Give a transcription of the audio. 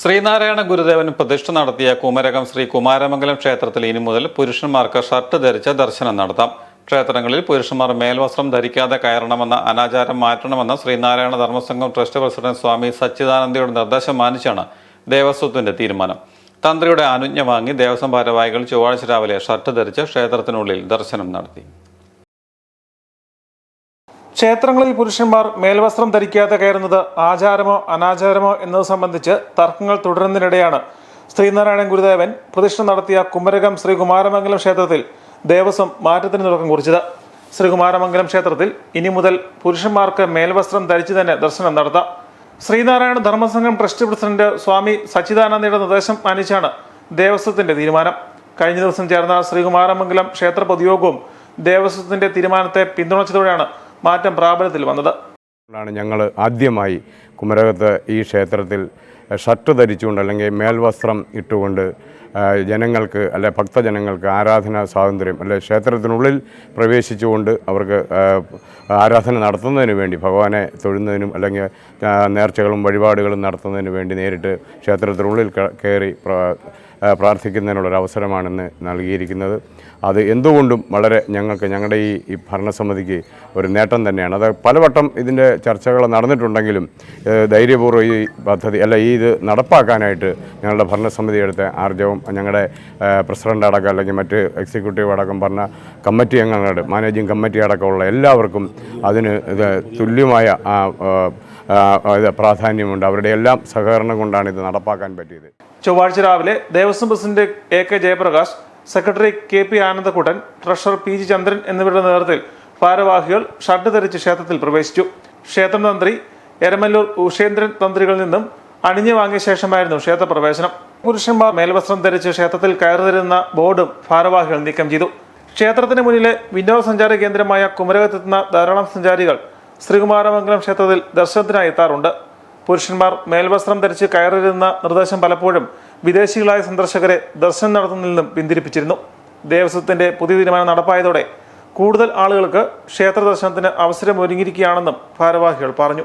ശ്രീനാരായണ ഗുരുദേവൻ പ്രതിഷ്ഠ നടത്തിയ കുമരകം ശ്രീ കുമാരമംഗലം ക്ഷേത്രത്തിൽ ഇനി മുതൽ പുരുഷന്മാർക്ക് ഷർട്ട് ധരിച്ച് ദർശനം നടത്താം. ക്ഷേത്രങ്ങളിൽ പുരുഷന്മാർ മേൽവസ്ത്രം ധരിക്കാതെ കയറണമെന്ന അനാചാരം മാറ്റണമെന്ന ശ്രീനാരായണ ധർമ്മസംഘം ട്രസ്റ്റ് പ്രസിഡന്റ് സ്വാമി സച്ചിദാനന്ദയുടെ നിർദ്ദേശം മാനിച്ചാണ് ദേവസ്വത്തിന്റെ തീരുമാനം. തന്ത്രിയുടെ അനുജ്ഞ വാങ്ങി ദേവസ്വം ഭാരവാഹികൾ ചൊവ്വാഴ്ച രാവിലെ ഷർട്ട് ധരിച്ച് ക്ഷേത്രത്തിനുള്ളിൽ ദർശനം നടത്തി. ക്ഷേത്രങ്ങളിൽ പുരുഷന്മാർ മേൽവസ്ത്രം ധരിക്കാതെ കയറുന്നത് ആചാരമോ അനാചാരമോ എന്നത് സംബന്ധിച്ച് തർക്കങ്ങൾ തുടരുന്നതിനിടെയാണ്. ശ്രീനാരായണൻ ഗുരുദേവൻ പ്രതിഷ്ഠ നടത്തിയ കുമരകം ശ്രീകുമാരമംഗലം ക്ഷേത്രത്തിൽ ദേവസ്വം മാറ്റത്തിന് തുടക്കം കുറിച്ചത്. ശ്രീകുമാരമംഗലം ക്ഷേത്രത്തിൽ ഇനി മുതൽ പുരുഷന്മാർക്ക് മേൽവസ്ത്രം ധരിച്ചു തന്നെ ദർശനം നടത്താം. ശ്രീനാരായണ ധർമ്മസംഘം ട്രസ്റ്റ് പ്രസിഡന്റ് സ്വാമി സച്ചിദാനന്ദയുടെ നിർദ്ദേശം മാനിച്ചാണ് ദേവസ്വത്തിന്റെ തീരുമാനം. കഴിഞ്ഞ ദിവസം ചേർന്ന ശ്രീകുമാരമംഗലം ക്ഷേത്ര പൊതുയോഗവും ദേവസ്വത്തിന്റെ തീരുമാനത്തെ പിന്തുണച്ചതോടെയാണ് മാറ്റം പ്രാബല്യത്തിൽ വന്നത്. ഞങ്ങൾ ആദ്യമായി കുമരകത്ത് ഈ ക്ഷേത്രത്തിൽ ഷർട്ട് ധരിച്ചുകൊണ്ട് അല്ലെങ്കിൽ മേൽവസ്ത്രം ഇട്ടുകൊണ്ട് ജനങ്ങൾക്ക് അല്ലെ ഭക്തജനങ്ങൾക്ക് ആരാധനാ സ്വാതന്ത്ര്യം അല്ലെ ക്ഷേത്രത്തിനുള്ളിൽ പ്രവേശിച്ചുകൊണ്ട് അവർക്ക് ആരാധന നടത്തുന്നതിന് വേണ്ടി ഭഗവാനെ തൊഴുന്നതിനും അല്ലെങ്കിൽ നേർച്ചകളും വഴിപാടുകളും നടത്തുന്നതിന് വേണ്ടി നേരിട്ട് ക്ഷേത്രത്തിനുള്ളിൽ കയറി പ്രാർത്ഥിക്കുന്നതിനുള്ള ആ, പ്രാർത്ഥിക്കുന്നതിനുള്ളൊരു അവസരമാണെന്ന് നൽകിയിരിക്കുന്നത്. അത് എന്തുകൊണ്ടും വളരെ ഞങ്ങൾക്ക് ഞങ്ങളുടെ ഈ ഭരണസമിതിക്ക് ഒരു നേട്ടം തന്നെയാണ്. അത് പലവട്ടം ഇതിന്റെ ചർച്ചകൾ നടന്നിട്ടുണ്ടെങ്കിലും ധൈര്യപൂർവം ഈ പദ്ധതി അല്ല ഈ ഇത് നടപ്പാക്കാനായിട്ട് ഞങ്ങളുടെ ഭരണസമിതി എടുത്ത ആർജവും ഞങ്ങളുടെ പ്രസിഡന്റ് അടക്കം അല്ലെങ്കിൽ മറ്റ് എക്സിക്യൂട്ടീവ് അടക്കം ഭരണ കമ്മിറ്റി അംഗങ്ങളുടെ മാനേജിങ് കമ്മിറ്റി അടക്കമുള്ള എല്ലാവർക്കും അതിന് ഇത് തുല്യമായ ഇത് പ്രാധാന്യമുണ്ട്. അവരുടെ എല്ലാം സഹകരണം കൊണ്ടാണ് ഇത് നടപ്പാക്കാൻ പറ്റിയത്. ചൊവ്വാഴ്ച രാവിലെ Devaswom president A K Jayaprakash secretary K P Anandakuttan treasurer P G Chandran എന്നിവരുടെ നേതൃത്വത്തിൽ ഭാരവാഹികൾ ഷർട്ട് ധരിച്ച് ക്ഷേത്രത്തിൽ പ്രവേശിച്ചു. ക്ഷേത്രം തന്ത്രി എരമല്ലൂർ ഉഷേന്ദ്രൻ തന്ത്രികളിൽ നിന്നും അണിഞ്ഞു വാങ്ങിയ ശേഷമായിരുന്നു ക്ഷേത്രപ്രവേശനം പുരുഷന്മാർ മേൽവസ്ത്രം ധരിച്ച് ക്ഷേത്രത്തിൽ കയറുതരുന്ന ബോർഡും ഭാരവാഹികൾ നീക്കം ചെയ്തു. ക്ഷേത്രത്തിന് മുന്നിലെ വിനോദസഞ്ചാര കേന്ദ്രമായ കുമരകത്തെത്തുന്ന ധാരാളം സഞ്ചാരികൾ ശ്രീകുമാരമംഗലം ക്ഷേത്രത്തിൽ ദർശനത്തിനായി എത്താറുണ്ട്. പുരുഷന്മാർ മേൽവസ്ത്രം ധരിച്ച് കയറരുന്ന നിർദ്ദേശം പലപ്പോഴും വിദേശികളായ സന്ദർശകരെ ദർശനം നടത്തുന്നതിൽ നിന്നും പിന്തിരിപ്പിച്ചിരുന്നു. ദേവസ്വത്തിന്റെ പുതിയ തീരുമാനം നടപ്പായതോടെ കൂടുതൽ ആളുകൾക്ക് ക്ഷേത്ര ദർശനത്തിന് അവസരം ഒരുങ്ങിയിരിക്കുകയാണെന്നും ഭാരവാഹികൾ പറഞ്ഞു.